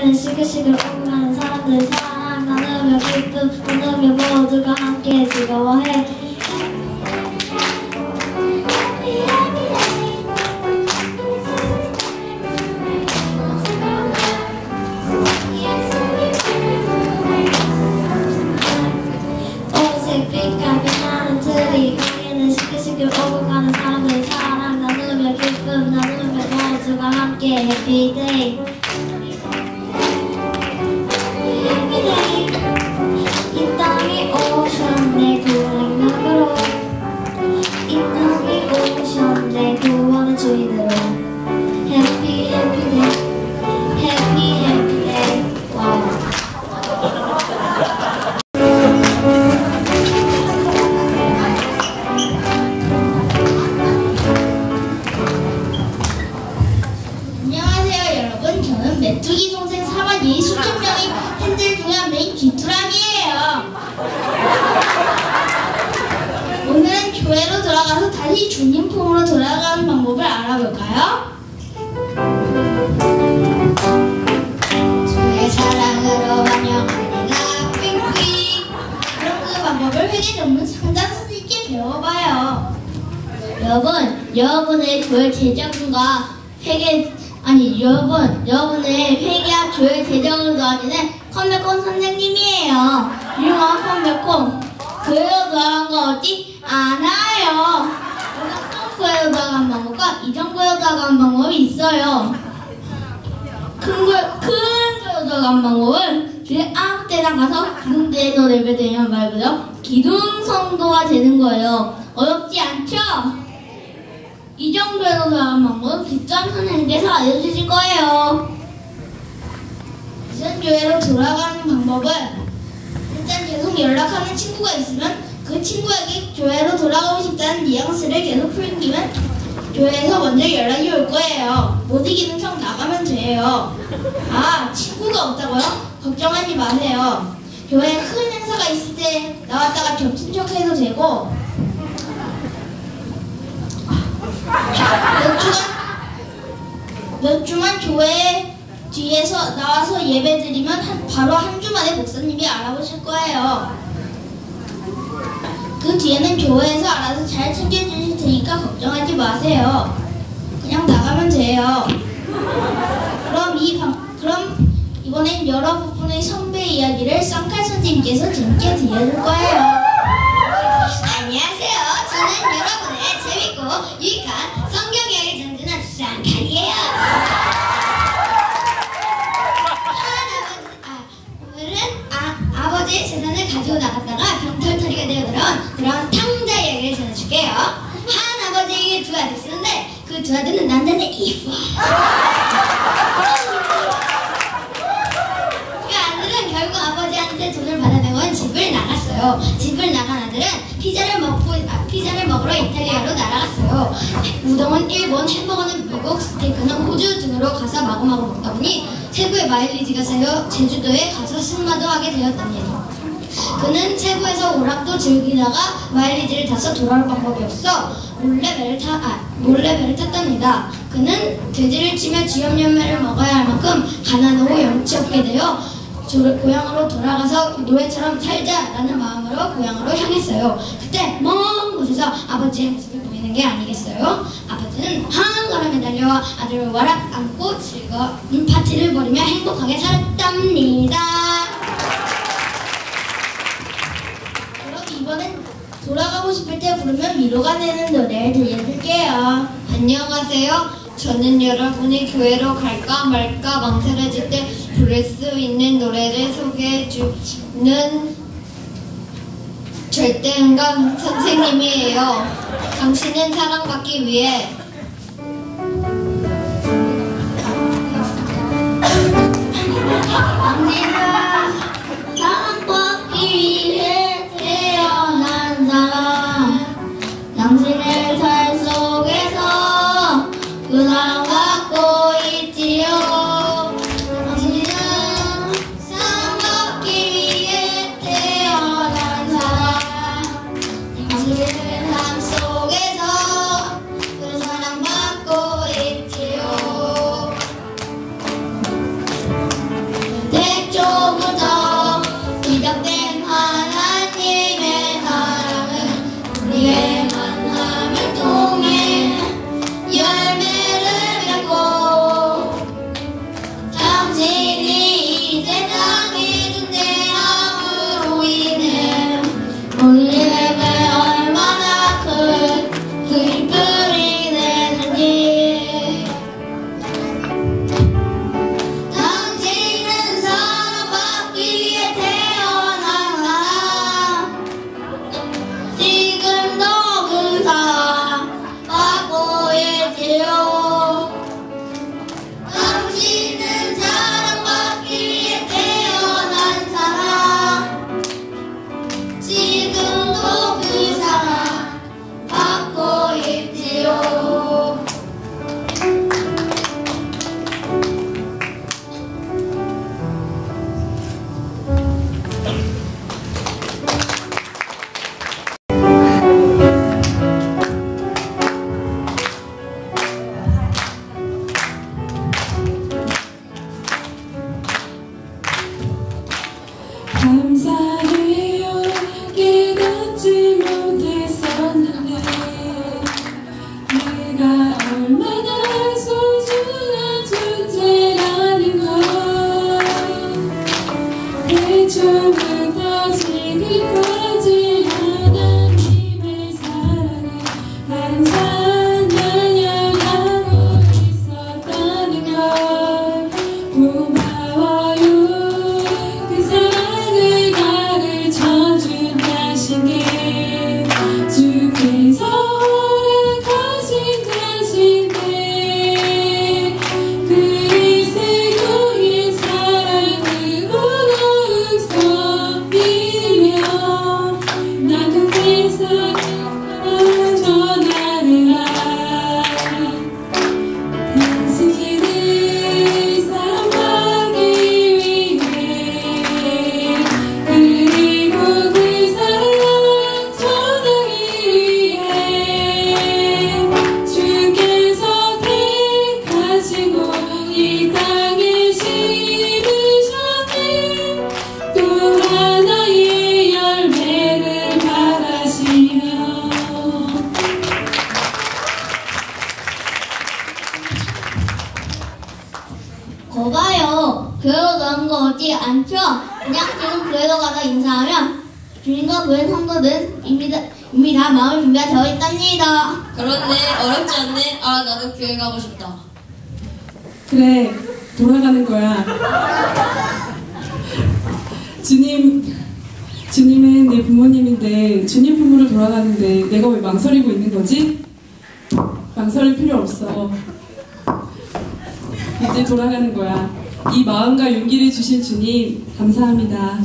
시끌시끌 오고 가는 사람들 사랑 나누며 기쁨 나누며 모두가 함께 즐거워해. 나누며 기쁨 나누며 모두가 함께 해피데이 교회로 돌아가서 다시 주님 품으로 돌아가는 방법을 알아볼까요? 주의 사랑으로 그럼 그 방법을 회계 전문 상담 선생님께 배워봐요 여러분, 여러분의 교회 재정과 회계 아니 여러분, 여러분의 회계와 교회 재정을 도와주는 컴백홈 선생님이에요. 유명한 컴백홈 교회로 돌아간 거 어디 큰 교회로 돌아간 방법과 교회로 돌아간 방법이 있어요. 큰 교회, 큰 교회로 돌아간 방법은 주에 아무 때나 가서 기둥대에서 예배드리면 말고요. 기둥 성도가 되는 거예요. 어렵지 않죠? 이 정도로 돌아간 방법은 빗점 선생님께서 알려주실 거예요. 이전 교회로 돌아가는 방법은 일단 계속 연락하는 친구가 있으면 그 친구에게 교회로 돌아가고 싶다는 뉘앙스를 계속 풀기면 교회에서 먼저 연락이 올 거예요. 못 이기는 척 나가면 돼요. 아, 친구가 없다고요? 걱정하지 마세요. 교회에 큰 행사가 있을 때 나왔다가 겹친 척 해도 되고 몇 주간 몇 주만 교회 뒤에서 나와서 예배 드리면 한- 바로 한 주 만에 목사님이 알아보실 거예요. 그 뒤에는 교회에서 알아서 잘 챙겨주실 테니까 걱정하지 마세요. 그냥 나가면 돼요. 그럼 이 방, 그럼 이번엔 여러분의 선배 이야기를 쌍칼 선생님께서 재밌게 들려줄 거예요. 저는 여러분의 재밌고 유익한 성경 이야기 전주는 쌍칼이에요. 할아버지, 아, 오늘은 아, 아버지의 재산을 가지고 나갔다가 병털터리가 되어들어온 그런 탕자 이야기를 전해줄게요. 한 아버지에게 두 아들이 있었는데 그 두 아들은 남자인데 이뻐. 그 아들은 결국 아버지한테 돈을 받아내고 집을 나갔어요. 아들은 피자를 먹고 아, 피자를 먹으러 이탈리아로 날아갔어요. 우동은 일본, 햄버거는 미국, 스테이크는 호주 등으로 가서 마구마구 먹다 보니 세부의 마일리지가 쌓여 제주도에 가서 승마도 하게 일이. 그는 세부에서 오락도 즐기다가 마일리지를 타서 돌아올 방법이 없어 몰래 배를 타, 아, 몰래 배를 탔답니다. 그는 돼지를 치며 쥐염염매를 먹어야 할 만큼 가난하고 염치 없게 되어 조- 고향으로 돌아가서 노예처럼 살자라는 마음으로 고향으로 향했어요. 그때 먼 곳에서 아버지의 모습을 보이는 게 아니겠어요? 아버지는 한가람에 달려와 아들을 와락 안고 즐거운 파티를 벌이며 행복하게 살았답니다. 그럼 이번엔 돌아가고 싶을 때 부르면 위로가 되는 노래를 들려드릴게요. 안녕하세요. 저는 여러분이 교회로 갈까 말까 망설여질 때 부를 수 있는 노래를 소개해 주는 절대음감 선생님이에요. 당신은 사랑받기 위해 가서 인사하면 주님과 교회 성도는 이미 다, 이미 다 마음의 준비가 되어 있답니다. 그런데 어렵지 않네. 아 나도 교회 가고 싶다. 그래 돌아가는 거야 주님 주님은 내 부모님인데 주님 품으로 돌아가는데 내가 왜 망설이고 있는 거지? 망설일 필요 없어 이제 돌아가는 거야 이 마음과 용기를 주신 주님 감사합니다